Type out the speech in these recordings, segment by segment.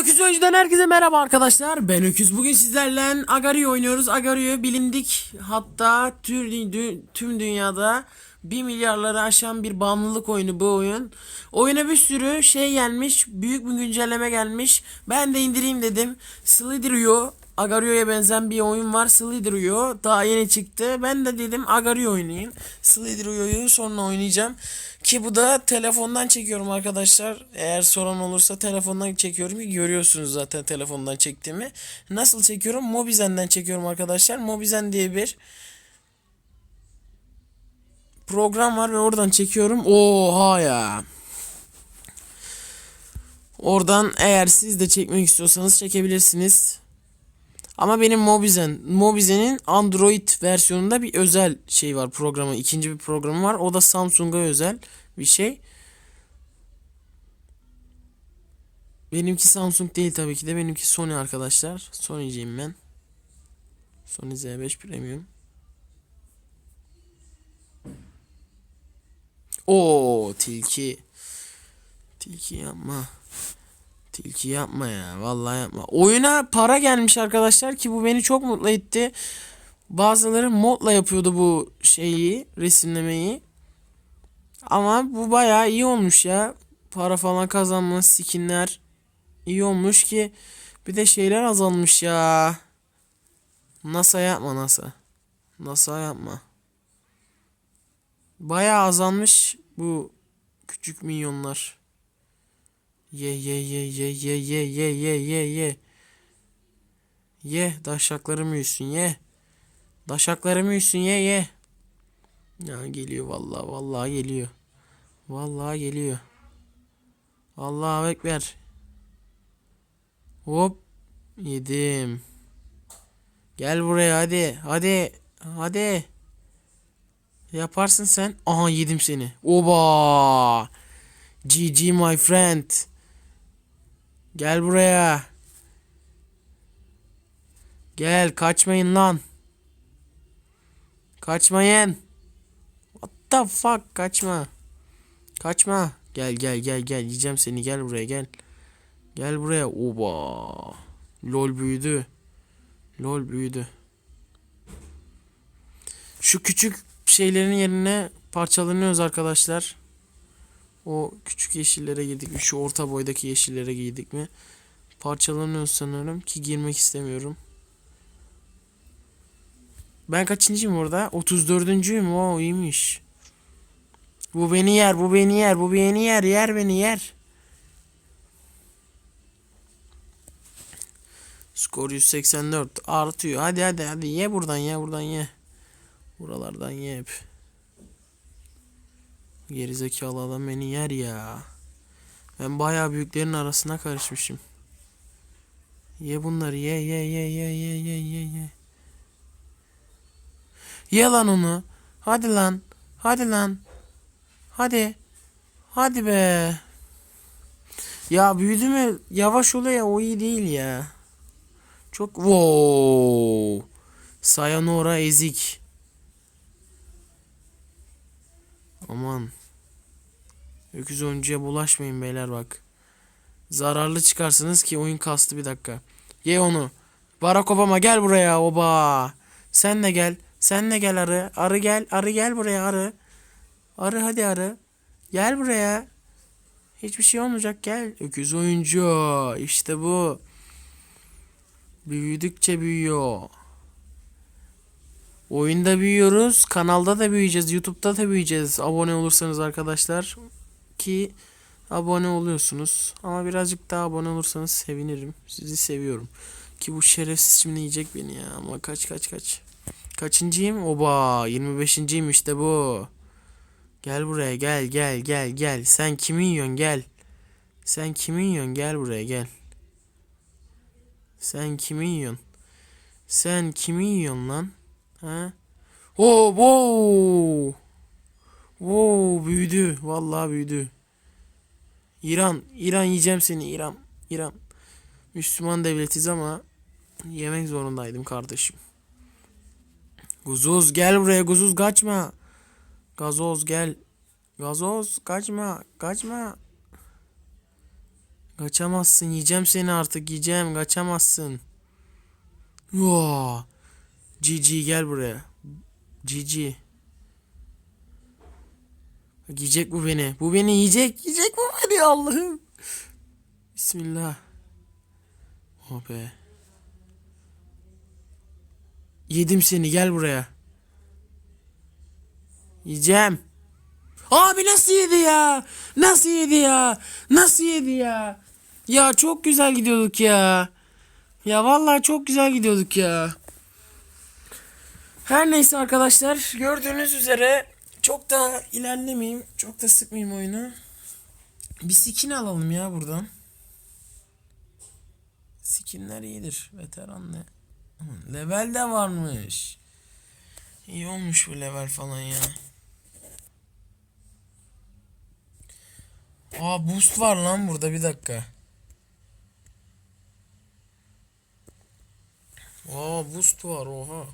Öküz Oyuncu'dan herkese merhaba arkadaşlar. Ben Öküz. Bugün sizlerle Agario oynuyoruz. Agario bilindik hatta tüm, dü- tüm dünyada 1 milyarları aşan bir bağımlılık oyunu bu oyun. Oyuna bir sürü şey gelmiş. Büyük bir güncelleme gelmiş. Ben de indireyim dedim. Slither.io Agario'ya benzeyen bir oyun var. Slither.io daha yeni çıktı. Ben de dedim Agario oynayayım. Slither.io'yu sonra oynayacağım. Ki bu da telefondan çekiyorum arkadaşlar. Eğer soran olursa telefondan çekiyorum ki görüyorsunuz zaten telefondan çektiğimi. Nasıl çekiyorum? Mobizen'den çekiyorum arkadaşlar. Mobizen diye bir program var ve oradan çekiyorum. Oha ya. Oradan eğer siz de çekmek istiyorsanız çekebilirsiniz. Ama benim Mobizen, Mobizen'in Android versiyonunda bir özel şey var programı. ikinci bir programı var. O da Samsung'a özel bir şey. Benimki Samsung değil tabii ki de. Benimki Sony arkadaşlar. Sony'ciyim ben. Sony Z5 Premium. Oo tilki. Tilki yapma. Tilki yapma ya. Vallahi yapma. Oyuna para gelmiş arkadaşlar ki bu beni çok mutlu etti. Bazıları modla yapıyordu bu şeyi, resimlemeyi. Ama bu bayağı iyi olmuş ya. Para falan kazanma, skinler iyi olmuş ki bir de şeyler azalmış ya. NASA yapma NASA. NASA yapma. Bayağı azalmış bu küçük minyonlar. Ye ye ye ye ye ye ye ye ye ye. Ye daşaklarım büyüsün ye. Daşaklarım büyüsün ye ye. Ya geliyor vallahi vallahi geliyor. Vallahi geliyor. Allahu ekber. Hop yedim. Gel buraya hadi hadi hadi. Yaparsın sen. Aha yedim seni. Oba. GG my friend. Gel buraya. Gel kaçmayın lan. Kaçmayın. What the fuck kaçma. Kaçma. Gel gel gel gel yiyeceğim seni gel buraya gel. Gel buraya. Oba. Lol büyüdü. Lol büyüdü. Şu küçük şeylerin yerine parçalanıyoruz arkadaşlar. O küçük yeşillere girdik mi? Şu orta boydaki yeşillere girdik mi? Parçalanıyoruz sanırım ki girmek istemiyorum. Ben kaçıncıyım orada? 34.'üyüm. Oo iyiymiş. Bu beni yer, bu beni yer, bu beni yer, yer beni yer. Skor 184 artıyor. Hadi hadi hadi ye buradan ye buradan ye. Buralardan ye hep. Gerizekalı adam beni yer ya. Ben bayağı büyüklerin arasına karışmışım. Ye bunları ye ye ye ye ye ye ye ye. Ye lan onu. Hadi lan. Hadi lan. Hadi. Hadi be. Ya büyüdü mü yavaş oluyor ya o iyi değil ya. Çok wow. Sayonara ezik. Aman. Öküz oyuncuya bulaşmayın beyler bak. Zararlı çıkarsınız ki oyun kastı bir dakika. Ye onu. Barack Obama gel buraya oba. Sen de gel. Sen de gel arı. Arı gel. Arı gel buraya arı. Arı hadi arı. Gel buraya. Hiçbir şey olmayacak gel. Öküz oyuncu. İşte bu. Büyüdükçe büyüyor. Oyunda büyüyoruz. Kanalda da büyüyeceğiz. YouTube'da da büyüyeceğiz. Abone olursanız arkadaşlar. Ki abone oluyorsunuz. Ama birazcık daha abone olursanız sevinirim. Sizi seviyorum. Ki bu şerefsiz şimdi yiyecek beni ya. Ama kaç kaç kaç. Kaçıncıyım? Oba 25.yim işte bu. Gel buraya gel gel gel gel. Sen kimi yiyorsun gel. Sen kimi yiyorsun gel buraya gel. Sen kimi yiyorsun? Sen kimi yiyorsun lan? Ha? Oh, wow. Wow, büyüdü. Vallahi büyüdü. İran, İran yiyeceğim seni İran. İran. Müslüman devletiz ama yemek zorundaydım kardeşim. Guzuz gel buraya Guzuz kaçma. Gazoz gel. Gazoz kaçma kaçma. Kaçamazsın. Yiyeceğim seni artık. Yiyeceğim. Kaçamazsın. Yo. Cici gel buraya. Cici. Yiyecek bu beni. Bu beni yiyecek. Yiyecek bu Allah'ım. Bismillah. Oh be. Yedim seni gel buraya. Yiyeceğim. Abi nasıl yedi ya? Nasıl yedi ya? Nasıl yedi ya? Ya çok güzel gidiyorduk ya. Ya vallahi çok güzel gidiyorduk ya. Her neyse arkadaşlar gördüğünüz üzere çok da ilerlemeyeyim. Çok da sıkmayayım oyunu. Bir skin alalım ya buradan. Skinler iyidir. Veteran ne? Level de varmış. İyi olmuş bu level falan ya. Aa boost var lan burada bir dakika. Aa boost var oha.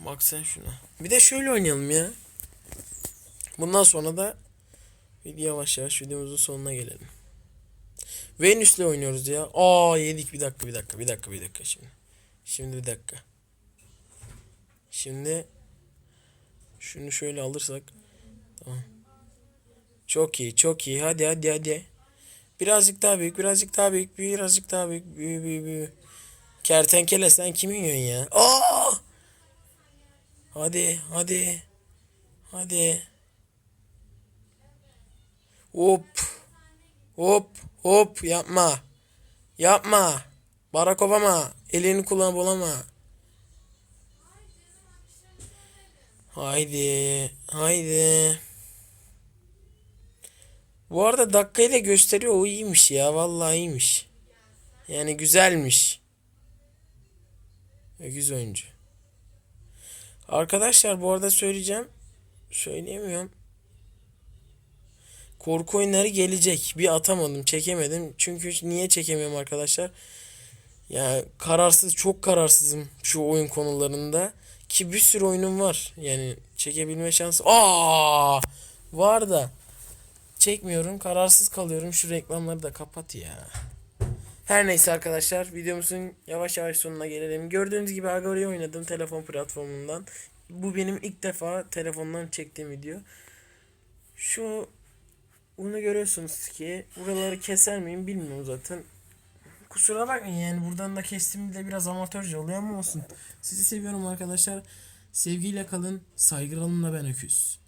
Bak sen şuna. Bir de şöyle oynayalım ya. Bundan sonra da video yavaş yavaş videomuzun sonuna gelelim. Venüs'le oynuyoruz ya. Aa yedik bir dakika bir dakika bir dakika bir dakika şimdi. Şimdi bir dakika. Şimdi şunu şöyle alırsak tamam. Çok iyi çok iyi hadi hadi hadi. Birazcık daha büyük birazcık daha büyük birazcık daha büyük büyü büyü büyü. Kertenkele sen kimi yiyorsun ya? Aa! Hadi hadi. Hadi. Hop. Hop hop yapma. Yapma. Barack Obama. Elini kullan bulama. Haydi. Haydi. Bu arada dakikayı da gösteriyor. O iyiymiş ya. Vallahi iyiymiş. Yani güzelmiş. Öküz oyuncu. Arkadaşlar bu arada söyleyeceğim. Söyleyemiyorum. Korku oyunları gelecek. Bir atamadım, çekemedim. Çünkü niye çekemiyorum arkadaşlar? Ya kararsız, çok kararsızım şu oyun konularında. Ki bir sürü oyunum var. Yani çekebilme şansı. Aa! Var da çekmiyorum. Kararsız kalıyorum. Şu reklamları da kapat ya. Her neyse arkadaşlar videomuzun yavaş yavaş sonuna gelelim. Gördüğünüz gibi Agora'yı oynadım telefon platformundan. Bu benim ilk defa telefondan çektiğim video. Şu bunu görüyorsunuz ki buraları keser miyim bilmiyorum zaten. Kusura bakmayın yani buradan da kestim de biraz amatörce oluyor ama olsun. Sizi seviyorum arkadaşlar. Sevgiyle kalın. Saygılarımla ben öküz.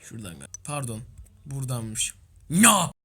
Şuradan. Pardon. Buradanmış. No!